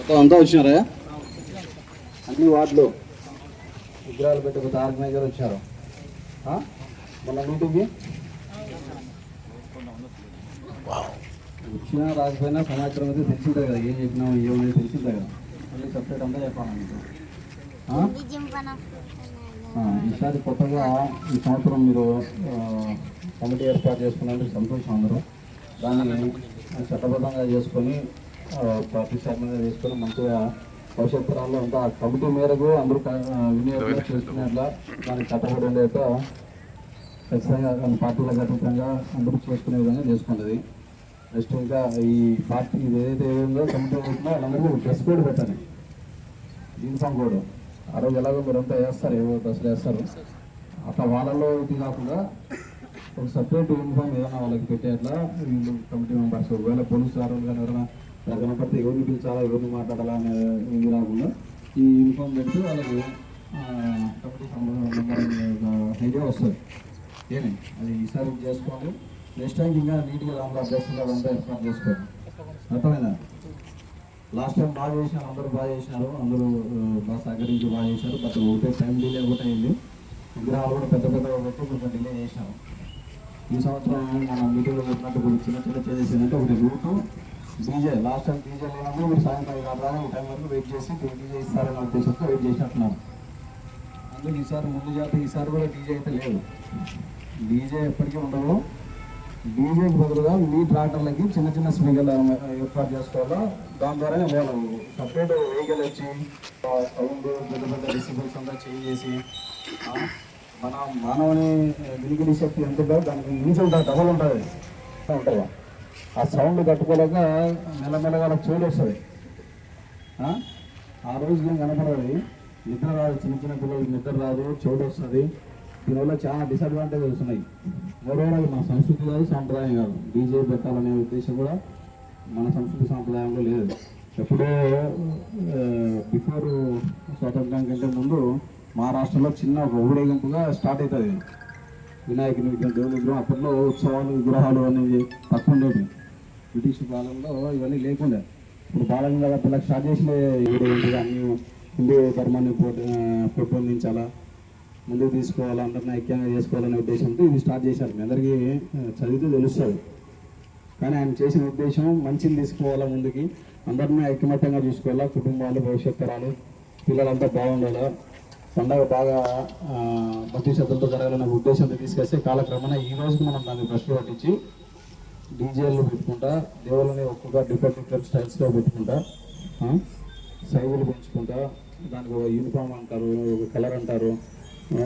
మొత్తం అంతా వచ్చినారా? అన్ని వార్డులు. విగ్రహాలు పెట్టుకుంటే ఆర్గనైజర్ వచ్చారు. ఆ? మొన్న మీటింగ్కి? వచ్చినా రాకపోయినా సమాచారం అయితే తెలిసిందే కదా. ఏం చెప్పినావు ఏమనేది తెలిసిందే కదా. మళ్ళీ సపరేట్ అంతా చెప్పాలి మీకు. ఈసారి కొత్తగా ఈ సంవత్సరం మీరు కమిటీ ఏర్పాటు చేసుకున్నందుకు సంతోషం అందరూ. దాన్ని చట్టబద్ధంగా చేసుకొని ఆ, ప్రతిష్టాత్మకంగా చేసుకొని మంచిగా భవిష్యత్ తరాల్లో అంతా కమిటీ మేరకు అందరూ క- వినియోగం చేసుకునేట్లా దానికి కట్టబడి ఉండేట ఖచ్చితంగా కొన్ని పార్టీలకు అతీతంగా అందరూ చేసుకునే విధంగా చేసుకున్నది. నెక్స్ట్ ఇంకా ఈ పార్టీ ఇది ఏదైతే ఏదో కమిటీ ఉంటుందో వాళ్ళందరూ డ్రెస్ కోడ్ పెట్టండి యూనిఫామ్ కోడ్. ఆ రోజు ఎలాగో మీరంతా వేస్తారు ఏవో డ్రెస్సులు వేస్తారు. అట్లా వాళ్ళలో ఇది కాకుండా ఒక సపరేట్ యూనిఫామ్ ఏదైనా వాళ్ళకి పెట్టేట్లా వీళ్ళు కమిటీ మెంబర్స్ ఒకవేళ పోలీసు వారు కానీ ఎవరైనా అలా కనపడితే ఎవరిని పిలిచాలా ఎవరిని మాట్లాడాలా అనే ఇది రాకుండా ఈ యూనిఫామ్ పెడితే వాళ్ళకి ఆ, ఐడియా వస్తుంది. ఏమి? అది ఈసారి చేసుకోండి. నెక్స్ట్ టైం ఇంకా నీట్గా దాంట్లో అభ్యాసంగా అదంతా ఏర్పాటు చేసుకోండి. అర్థమైందా? లాస్ట్ టైం బాగా చేసినారు అందరూ బాగా చేసినారు అందరూ బాగా సహకరించి బాగా చేశారు బట్ ఒకటే టైం డిలే ఒకటి అయింది. విగ్రహాలు కూడా పెద్ద పెద్ద పెట్టి కొంచెం డిలే చేసినారు ఈ సంవత్సరం మన మీటింగ్లో పెట్టినట్టు చిన్న చిన్న చేంజెస్ అంటే ఒకటి route DJ last time DJ లేనప్పుడు మీరు సాయంత్రం ఐదు ఈ టైం వరకు వెయిట్ చేసి డీజే ఇస్తారనే ఉద్దేశంతో వెయిట్ చేసినట్టున్నారు అందుకే ఈసారి ముందు జాతి ఈసారి కూడా డీజే అయితే లేదు. డీజే ఎప్పటికీ ఉండవు డీజేకి బదులుగా మీ ట్రాక్టర్లకి చిన్న చిన్న స్పీకర్లు ఏర్పాటు చేసుకోవాలా? దాని ద్వారానే వాళ్ళు సపరేట్ వెహికల్ వచ్చి సౌండ్ పెద్ద పెద్ద డిసిబుల్స్ అంతా చేంజ్ చేసి మన మానవుని వినికిడి శక్తి ఎంత దానికి మించి ఉంటుంది. డబల్ ఉంటుంది ఉంటుంది ఆ సౌండ్ తట్టుకోలేక మెల్లమెల్లగా వాళ్ళకి చెవులు వస్తుంది ఆ? రోజు ఏం కనపడదు. నిద్ర రాదు చిన్న చిన్న పిల్లలకి నిద్ర రాదు చెవుడు వస్తుంది దీనివల్ల చాలా డిసడ్వాంటేజెస్ ఉన్నాయి మూడవది మన సంస్కృతి కాదు సాంప్రదాయం కాదు. డీజే పెట్టాలనే ఉద్దేశం కూడా మన సంస్కృతి సాంప్రదాయంలో లేదు. ఎప్పుడో బిఫోర్ స్వాతంత్రం కంటే ముందు మహారాష్ట్రలో చిన్న ఒక ఊరేగింపుగా స్టార్ట్ అవుతుంది. వినాయకుని విగ్రహం దేవుని విగ్రహం అప్పట్లో ఉత్సవాలు విగ్రహాలు అనేవి తక్కువ ఉండేవి. బ్రిటిష్ కాలంలో ఇవన్నీ లేకుండే. ఇప్పుడు బాలగంగాధర పిల్లలకు స్టార్ట్ చేసిన ఏడు అన్ని హిందూ ధర్మాన్ని పెంపొందించాలా ముందుకు తీసుకోవాలా అందరిని ఐక్యంగా చేసుకోవాలనే ఉద్దేశంతో ఇది స్టార్ట్ చేశారు. మీ అందరికీ చదివితే తెలుస్తుంది. కానీ ఆయన చేసిన ఉద్దేశం మంచిని తీసుకోవాలా ముందుకి అందరినీ ఐకమత్యంగా చూసుకోవాలా కుటుంబాలు భవిష్యత్తు తరాలు పిల్లలంతా బాగుండాలా పండగ బాగా భక్తి శ్రద్ధలతో జరగాలనే ఉద్దేశంతో తీసుకొస్తే కాలక్రమేణా ఈ రోజుకి మనం దాన్ని బ్రష్లు పట్టించి డీజేలు పెట్టుకుంటా దేవుళ్ళని ఒక్కొక్క డిఫరెంట్ డిఫరెంట్ స్టైల్స్లో పెట్టుకుంటా సైజులు పెంచుకుంటా దానికి ఒక యూనిఫామ్ అంటారు ఒక కలర్ అంటారు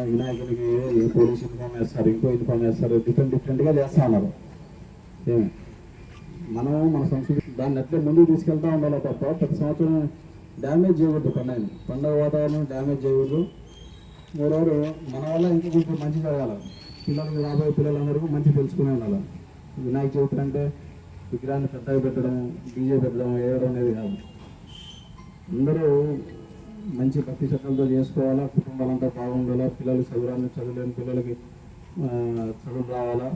వినాయకుడికి పోలీస్ యూనిఫామ్ వేస్తారు ఇంకో యూనిఫామ్ వేస్తారు డిఫరెంట్ డిఫరెంట్గా చేస్తా ఉన్నారు. ఏమి? మనం మన సంస్కృతి దాన్ని ఎట్లా ముందుకు తీసుకెళ్తా ఉండాలి తప్ప ప్రతి సంవత్సరం డ్యామేజ్ చేయకూడదు పండుగని పండుగ వాతావరణం డ్యామేజ్ చేయకూడదు మూడవరు మన వల్ల ఇంకా కొంచెం మంచి జరగాలి. పిల్లలకి రాబోయే పిల్లలందరికీ మంచి తెలుసుకునే ఉండాలి. వినాయక చవితి అంటే విగ్రహాన్ని పెద్దగా పెట్టడం డీజే పెట్టడం వేయడం అనేది కాదు. అందరూ మంచి భక్తి శ్రద్ధలతో చేసుకోవాలా కుటుంబాలంతా బాగుండాలా పిల్లలు చదువురాని చదువులేని పిల్లలకి చదువు రావాలా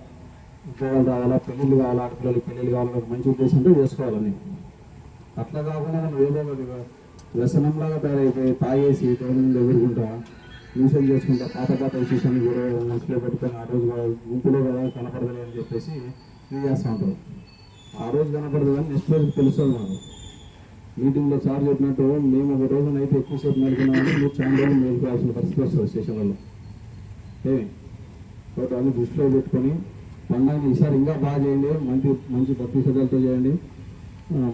ఉద్యోగాలు రావాలా పెళ్ళిళ్ళు కావాలా ఆడపిల్లలకి పెళ్ళిళ్ళు కావాలని మంచి ఉద్దేశంతో చేసుకోవాలని. అట్లా కాకుండా మనం ఏదో ఒకటి వ్యసనంలాగా తయారైపోయి తాగేసి దేవుని ఎదుర్కొంటా న్యూసెల్ చేసుకుంటా పాత పాత విశేషాన్ని కూడా మనసులో పెట్టుకొని ఆ రోజు గుంపులో కదా కనపడదు అని చెప్పేసి ఇది చేస్తూ ఉంటారు. ఆ రోజు కనపడదు కానీ నెక్స్ట్ రోజు తెలుస్తుంది మాకు. మీటింగ్లో సార్ చెప్పినట్టు మేము ఒక రోజు అయితే ఎక్కువసేపు మేలుకున్నామని మీరు చాలా రోజులు మేలుకోవాల్సిన పరిస్థితి వస్తుంది స్టేషన్లలో. ఏమి? కాబట్టి అన్ని దృష్టిలో పెట్టుకొని పండుగని ఈసారి ఇంకా బాగా చేయండి మంచి మంచి భక్తి శ్రద్ధలతో చేయండి.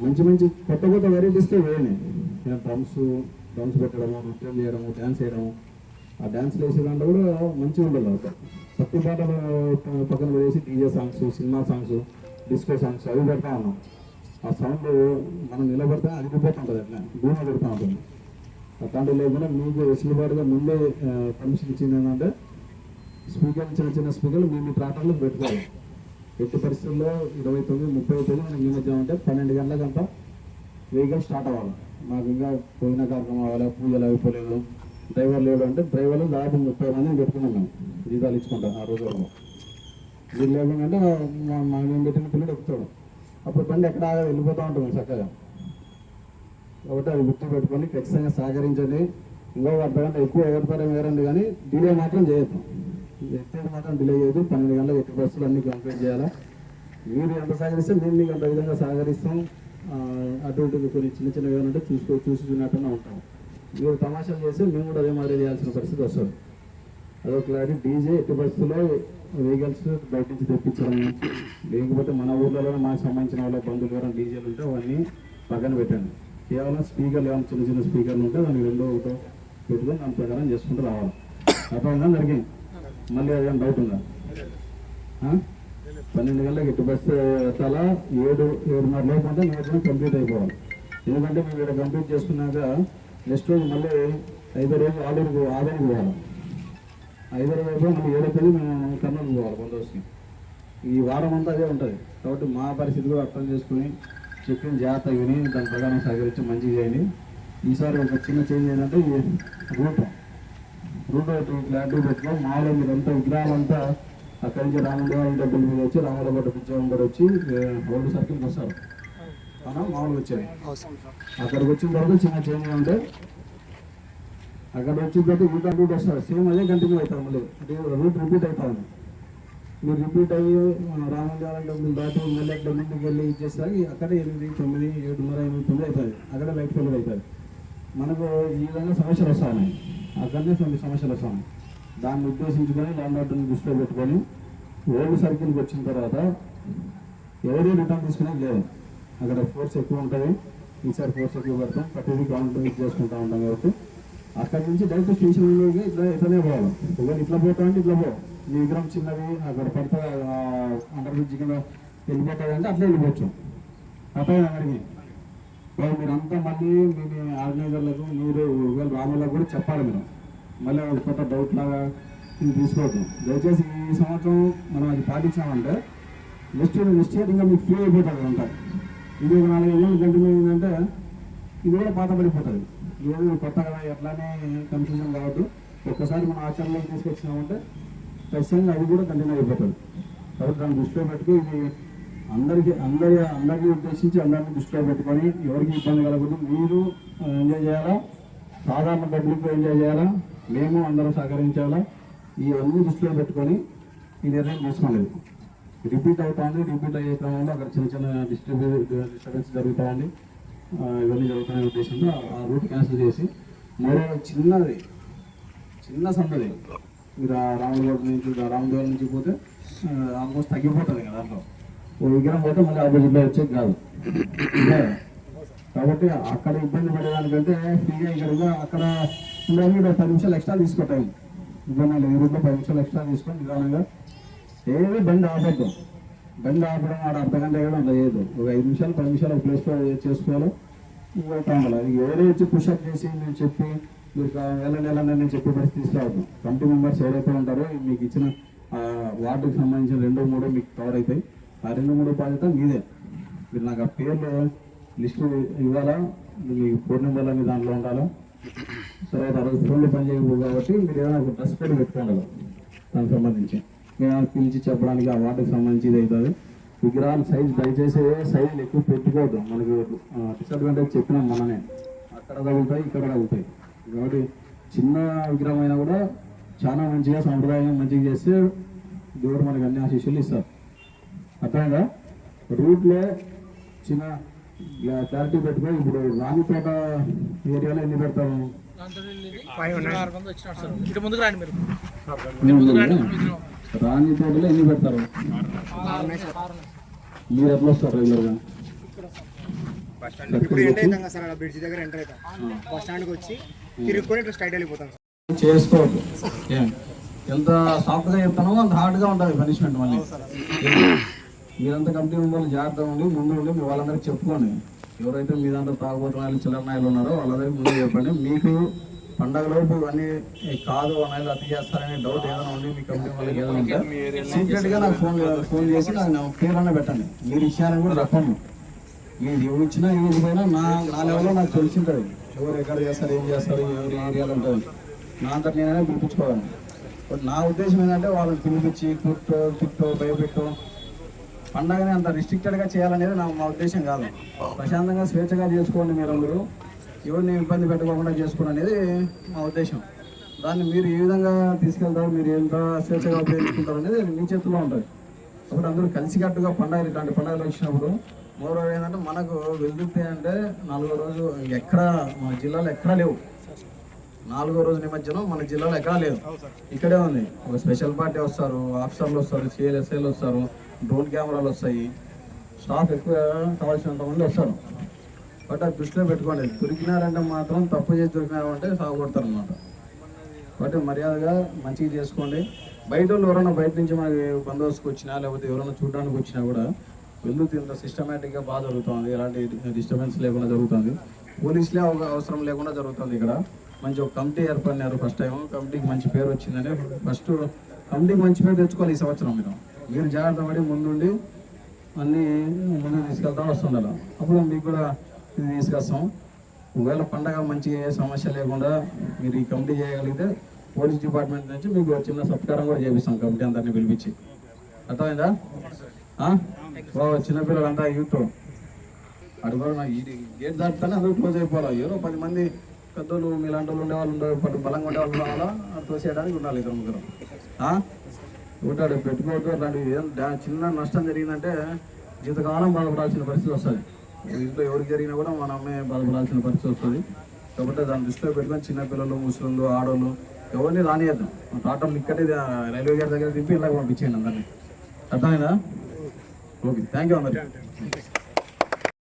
మంచి మంచి కొత్త కొత్త వెరైటీస్తో వేయండి డ్రమ్స్ డ్రమ్స్ పెట్టడము నృత్యం చేయడము డ్యాన్స్ చేయడము. ఆ డ్యాన్స్ వేసే దాంట్లో కూడా మంచిగా ఉండదు ఒక భక్తి పాటలు పక్కన వేసి DJ songs cinema songs disco songs అవి పెడతా ఉన్నాం. ఆ సౌండ్ మనం నిలబడితే అదిగిపోతుంటుంది అట్లా. భూమి పెడతా ఉంటుంది అట్లాంటివి లేకుండా మీకు వెసులుబాటుగా ముందే పర్మిషన్ ఇచ్చింది ఏంటంటే స్పీకర్ చిన్న చిన్న స్పీకర్లు మేము మీ ట్రాక్టర్లకు పెట్టుకోవాలి. ఎట్టి పరిస్థితుల్లో ఇరవై తొమ్మిది ముప్పై తొమ్మిది మనకి నిమజ్జనం అంటే పన్నెండు గంటలకంతా వెహికల్ స్టార్ట్ అవ్వాలి. మాకు ఇంకా పోయిన కార్యక్రమం అవ్వాలి? పూజలు అయిపోలేదు డ్రైవర్ లేడు అంటే డ్రైవర్లు దాదాపు ముప్పై మందిని పెట్టుకున్నాం మేము. జీతాలు ఇచ్చుకుంటాం ఆ రోజు వరకు. వీళ్ళు లేకుండా మా మా మేము పెట్టిన పిల్లడు ఎక్కుతాడు. అప్పుడు బండి ఎక్కడ ఆగదు వెళ్ళిపోతూ ఉంటాం చక్కగా. కాబట్టి అది గుర్తు పెట్టుకొని ఖచ్చితంగా సహకరించండి. ఇంకో అర్ధ గంట ఎక్కువ ఎగరతారేమో ఎగరండి కానీ డిలే మాత్రం చేయొద్దు. ఎత్తేది మాత్రం డిలే చేయదు పన్నెండు గంటలకు ఎట్టి బస్సులు అన్ని కంప్లీట్ చేయాలా? మీరు ఎంత సహకరిస్తే మేము మీకు అంత విధంగా సహకరిస్తాం. అటు కొన్ని చిన్న చిన్న ఏమంటే ఉంటే చూసుకో చూసి చూసినట్టుగా ఉంటాం. మీరు తమాషాలు చేస్తే మేము కూడా అదే మాదిరి చేయాల్సిన పరిస్థితి వస్తుంది. అదొక క్లారిటీ డీజే ఎట్టి పరిస్థితుల్లో వెహికల్స్ బయట నుంచి తెప్పించడం లేకపోతే మన ఊర్లలో మాకు సంబంధించిన వాళ్ళ బంధువులు ఎవరైనా డీజేలు ఉంటే అవన్నీ పక్కన పెట్టండి. కేవలం స్పీకర్లు ఏమైనా చిన్న చిన్న స్పీకర్లు ఉంటే దాన్ని రెండో ఒకటో పెట్టుకొని దాని ప్రకారం చేసుకుంటూ రావాలి. అర్థమైందా జరిగింది మళ్ళీ ఏదైనా డౌట్ ఉందా? పన్నెండు గంటలకు ఎట్టి బస్సు ఎత్తాలా ఏడు ఏడున్నర లోపు అంటే నియోజకవర్గం కంప్లీట్ అయిపోవాలి. ఎందుకంటే మేము ఇక్కడ కంప్లీట్ చేసుకున్నాక నెక్స్ట్ రోజు మళ్ళీ ఐదో రోజు ఆలూరుకు ఆదానికి పోవాలి ఐదో రోజు అయిపోయి మళ్ళీ ఏడో తేదీ మేము కర్నూలు పోవాలి బందోబస్తుకి ఈ వారం అంతా అదే ఉంటుంది. కాబట్టి మా పరిస్థితి కూడా అర్థం చేసుకుని చెప్పిన జాగ్రత్త విని దాని ప్రకారం సహకరించి మంచిగా చేయండి. ఈసారి ఒక చిన్న చేంజ్ ఏంటంటే రూట్. రూట్ ఒకటి క్లారిటీ పెట్టుకో మాలో మీరంతా విగ్రహాలంతా అక్కడి నుంచి రామదేవాల డబ్బుల మీద వచ్చి రామలగొట్ట పిచ్చం కూడా వచ్చి రోడ్డు సర్కిల్కి వస్తారు అవునా మామూలుగా వచ్చాయి అక్కడికి వచ్చిన తర్వాత చిన్న చేంజ్ ఉంటే అక్కడ వచ్చిన తర్వాత రూట్ రూట్ వస్తారు. సేమ్ అదే కంటిన్యూ అవుతారు మళ్ళీ. అంటే రూట్ రిపీట్ అవుతుంది మీరు రిపీట్ అయ్యి రామదేవాల డబ్బులు దాటి మళ్ళీ అక్కడ ముందుకు వెళ్ళి ఇచ్చేసరికి అక్కడ ఎనిమిది తొమ్మిది ఏడున్నర ఎనిమిది తొమ్మిది అవుతుంది అక్కడ బయట వెళ్ళి అవుతుంది మనకు ఈ విధంగా సమస్యలు వస్తాయి. అక్కడనే కొన్ని సమస్యలు వస్తాయి. దాన్ని ఉద్దేశించుకొని ల్యాండ్ ఆర్డర్ని దృష్టిలో పెట్టుకొని ఓల్డ్ సర్కిల్కి వచ్చిన తర్వాత ఎవరు రిటర్న్ తీసుకునేది లేదు. అక్కడ ఫోర్స్ ఎక్కువ ఉంటుంది. ఈసారి ఫోర్స్ ఎక్కువ పెడతాం. ప్రతిదీ కౌంటర్ చేసుకుంటూ చేసుకుంటా ఉంటాం కాబట్టి. అక్కడి నుంచి డైరెక్ట్ స్టేషన్ ఇట్లా ఇట్లనే పోవాలి. ఒకవేళ ఇట్లా పోతా అంటే ఇట్లా పో మీ విగ్రహం చిన్నది అక్కడ పడతా అండర్ బ్రిడ్జ్ కింద వెళ్ళిపోతుంది అంటే అట్లా వెళ్ళిపోవచ్చు. అట్లా అక్కడికి. మీరంతా మళ్ళీ మీ ఆర్గనైజర్లకు మీరు ఒకవేళ రాములకు కూడా చెప్పాలి మీరు. మళ్ళీ అది కొత్త డౌట్ లాగా ఇది తీసుకోవద్దు. దయచేసి ఈ సంవత్సరం మనం అది పాటించామంటే నెక్స్ట్ ఇయర్ నెక్స్ట్ ఇయర్ ఇంకా మీకు ఫ్రీ అయిపోతుంది అంట. ఇది ఒక నాలుగైదు ఏళ్ళు కంటిన్యూ అయిందంటే ఇది కూడా పాత పడిపోతుంది ఏదో కొత్త కదా ఎట్లానే కన్ఫ్యూజన్ కావద్దు. ఒక్కసారి మనం ఆచరణలోకి తీసుకొచ్చినామంటే ఖచ్చితంగా అది కూడా కంటిన్యూ అయిపోతుంది. కాబట్టి దాన్ని దృష్టిలో పెట్టుకుని ఇది అందరికి అందరి అందరినీ ఉద్దేశించి అందరినీ దృష్టిలో పెట్టుకొని ఎవరికి ఇబ్బంది కలగదు మీరు ఎంజాయ్ చేయాలా? సాధారణ పబ్లిక్ ఎంజాయ్ చేయాలా? మేము అందరూ సహకరించాలా? ఇవన్నీ దృష్టిలో పెట్టుకొని ఈ నిర్ణయం తీసుకోలేదు. రిపీట్ అవుతుంది రిపీట్ అయ్యే క్రమంలో అక్కడ చిన్న చిన్న డిస్టర్బ్ డిస్టర్బెన్స్ జరుగుతూ ఉంది ఇవన్నీ జరుగుతున్న ఉద్దేశంతో ఆ రూట్ క్యాన్సిల్ చేసి మరో చిన్నది చిన్న సందది మీరు ఆ రాములగోడ నుంచి ఆ నుంచి పోతే ఆల్మోస్ట్ తగ్గిపోతుంది కదా దాంట్లో. ఓ విగ్రహం పోతే మళ్ళీ ఆపోజిట్లో వచ్చేది కాదు. ఇదే. కాబట్టి అక్కడ ఇబ్బంది పడేదానికంటే ఫ్రీగా ఇక్కడ అక్కడ ఉండాలి పది నిమిషాలు ఎక్స్ట్రా తీసుకుంటాయి ఇబ్బంది లేదు ఈ పది నిమిషాలు ఎక్స్ట్రా తీసుకొని నిదానంగా ఏది బండి ఆపద్దు. బండి ఆపడం ఆడ అర్ధ గంట కూడా అంత ఒక ఐదు నిమిషాలు పది నిమిషాలు ప్లేస్లో చేసుకోవాలి. పోతా ఉండాలి అది వచ్చి పుషప్ చేసి నేను చెప్పి మీరు కా- వెళ్ళండి వెళ్ళండి నేను చెప్పే పరిస్థితి తీసుకురావద్దు. కమిటీ మెంబర్స్ ఎవరైతే ఉంటారో మీకు ఇచ్చిన వార్డుకి సంబంధించిన రెండో మూడో మీకు కవర్ అవుతాయి. ఆ రెండు మూడో బాధ్యత మీదే. మీరు నాకు ఆ పేర్లు లిస్టు ఇవ్వాలా? మీ ఫోన్ నెంబర్లు అన్ని దాంట్లో ఉండాలా? తర్వాత ఆ రోజు ఫోన్లో పని చేయకపోవు కాబట్టి మీరు ఏదైనా ఒక డ్రెస్ కోడ్ పెట్టుకోండి. దానికి సంబంధించి. నేను పిలిచి చెప్పడానికి ఆ వాటికి సంబంధించి ఇది అవుతుంది. విగ్రహాల సైజ్ దయచేసి సైజులు ఎక్కువ పెట్టుకోవద్దు. మనకి డిసడ్వాంటేజ్ చెప్పినాం మననే అక్కడ తగులుతాయి ఇక్కడ తగులుతాయి. కాబట్టి చిన్న విగ్రహం అయినా కూడా చాలా మంచిగా సాంప్రదాయంగా మంచిగా చేస్తే దేవుడు మనకి అన్ని ఆశీస్సులు ఇస్తారు. అర్థమైందా? రూట్లో చిన్న క్లారిటీ పెట్టుకొని ఇప్పుడు రాణిపేట ఏరియాలో ఎన్ని పెడతాము? ఇటు ముందుకు రండి. మీరు రాణిపేటలో ఎన్ని పెడతారు? మీరు ఎట్లా వస్తారు రెగ్యులర్గా ఇప్పుడు ఎంటర్ అవుతాం కదా సార్ అలా బ్రిడ్జ్ దగ్గర ఎంటర్ అవుతాం. బస్ స్టాండ్కి వచ్చి తిరుగుకొని ఇట్లా స్ట్రైట్ వెళ్ళిపోతాం సార్. చేసుకోవద్దు. ఎంత సాఫ్ట్గా చెప్తానో అంత హార్డ్గా ఉంటుంది పనిష్మెంట్ మళ్ళీ. మీరంతా కంపెనీ మెంబర్లు జాగ్రత్తగా ఉండి ముందు ఉండి మీ వాళ్ళందరికీ చెప్పుకోండి. ఎవరైతే మీ దాంట్లో తాగుబోతున్న వాళ్ళు చిల్లర నాయలు ఉన్నారో వాళ్ళందరికీ ముందు చెప్పండి. మీకు పండగలోపు ఇవన్నీ ఏ కాదు అన్నది అతి చేస్తారనే డౌట్ ఏదైనా ఉండి మీ కంపెనీ వాళ్ళకి ఏదైనా ఉంటే సీక్రెట్గా నాకు ఫోన్ ఫోన్ చేసి నాకు నా పేరు పెట్టండి. మీరు ఇచ్చారని కూడా చెప్పండి. మీరు ఎవరు ఇచ్చినా ఎవరు పోయినా నా నా లెవెల్లో నాకు తెలిసి ఉంటుంది. ఎవరు ఎక్కడ చేస్తారు ఏం చేస్తారు ఎవరి ఏరియాలో ఉంటుంది. నా అంతటి నేనైనా పిలిపించుకోవాలి. నా ఉద్దేశం ఏంటంటే వాళ్ళని పిలిపించి కుట్టో తిట్టో భయపెట్టో పండగని అంత రిస్ట్రిక్టెడ్గా చేయాలనేది నా మా ఉద్దేశం కాదు. ప్రశాంతంగా స్వేచ్ఛగా చేసుకోండి మీరు అందరూ ఎవరిని ఇబ్బంది పెట్టకుండా చేసుకోవడం అనేది మా ఉద్దేశం. దాన్ని మీరు ఏ విధంగా తీసుకెళ్తారు మీరు ఎంత స్వేచ్ఛగా ఉపయోగించుకుంటారు అనేది మీ చేతిలో ఉంటుంది. అప్పుడు అందరూ కలిసికట్టుగా పండుగ ఇట్లాంటి పండుగలు వచ్చినప్పుడు మరో ఏంటంటే మనకు వెళ్తే అంటే నాలుగో రోజు ఎక్కడ మన జిల్లాలో ఎక్కడా లేవు. నాలుగో రోజు నిమజ్జనం మన జిల్లాలో ఎక్కడా లేదు. ఇక్కడే ఉంది. ఒక స్పెషల్ పార్టీ వస్తారు ఆఫీసర్లు వస్తారు సిఎల్ఎస్ఐలు వస్తారు. డ్రోన్ కెమెరాలు వస్తాయి. స్టాఫ్ ఎక్కువ కావాల్సినంత మంది వస్తారు. బట్ అది దృష్టిలో పెట్టుకోండి. దొరికినారంటే మాత్రం తప్పు చేసి దొరికినారంటే సాగుకొడతారు అనమాట బట్ మర్యాదగా మంచిగా చేసుకోండి. బయట వాళ్ళు ఎవరైనా బయట నుంచి మనకి బందోబస్తుకు వచ్చినా లేకపోతే ఎవరైనా చూడడానికి వచ్చినా కూడా వెళ్ళు ఇంత సిస్టమేటిక్గా బాగా జరుగుతుంది? ఎలాంటి డిస్టర్బెన్స్ లేకుండా జరుగుతుంది? పోలీసులే ఒక అవసరం లేకుండా జరుగుతుంది ఇక్కడ. మంచి ఒక కమిటీ ఏర్పడినారు ఫస్ట్ టైం. కమిటీకి మంచి పేరు వచ్చిందని. ఫస్ట్ కమిటీకి మంచి పేరు తెచ్చుకోవాలి ఈ సంవత్సరం మీరు. మీరు జాగ్రత్త పడి ముందుండి అన్నీ ముందు తీసుకెళ్తా వస్తుండాలి అప్పుడు మీకు కూడా ఇది తీసుకొస్తాం. ఒకవేళ పండగ మంచి సమస్య లేకుండా మీరు ఈ కమిటీ చేయగలిగితే పోలీస్ డిపార్ట్మెంట్ నుంచి మీకు చిన్న సత్కారం కూడా చేపిస్తాం కమిటీ అందరిని పిలిపించి. అర్థమైందా? చిన్నపిల్లలంతా యూత్. అటు కూడా గేట్ దాటుతానే అందరూ క్లోజ్ అయిపోవాలి. ఎవరో పది మంది పెద్దోళ్ళు మీలాంటి వాళ్ళు ఉండేవాళ్ళు ఉండే బలంగా ఉండేవాళ్ళు ఉండాలా అది తోసేయడానికి ఉండాలి ఇద్దరు ముగ్గురు. ఉంటాడు పెట్టుకోవద్దు అలాంటివి ఏం చిన్న నష్టం జరిగిందంటే జీవితకాలం బాధపడాల్సిన పరిస్థితి వస్తుంది. ఇంట్లో ఎవరికి జరిగినా కూడా మనమే బాధపడాల్సిన పరిస్థితి వస్తుంది. కాబట్టి దాన్ని దృష్టిలో పెట్టుకొని చిన్నపిల్లలు ముసలు ఆడోళ్ళు ఎవరిని రానియద్దాం. టాటర్లు ఇక్కడే రైల్వే గేట్ దగ్గర దింపి ఇలాగ పంపించేయండి అందరినీ. అర్థమైందా? ఓకే థ్యాంక్ యూ అందరికి.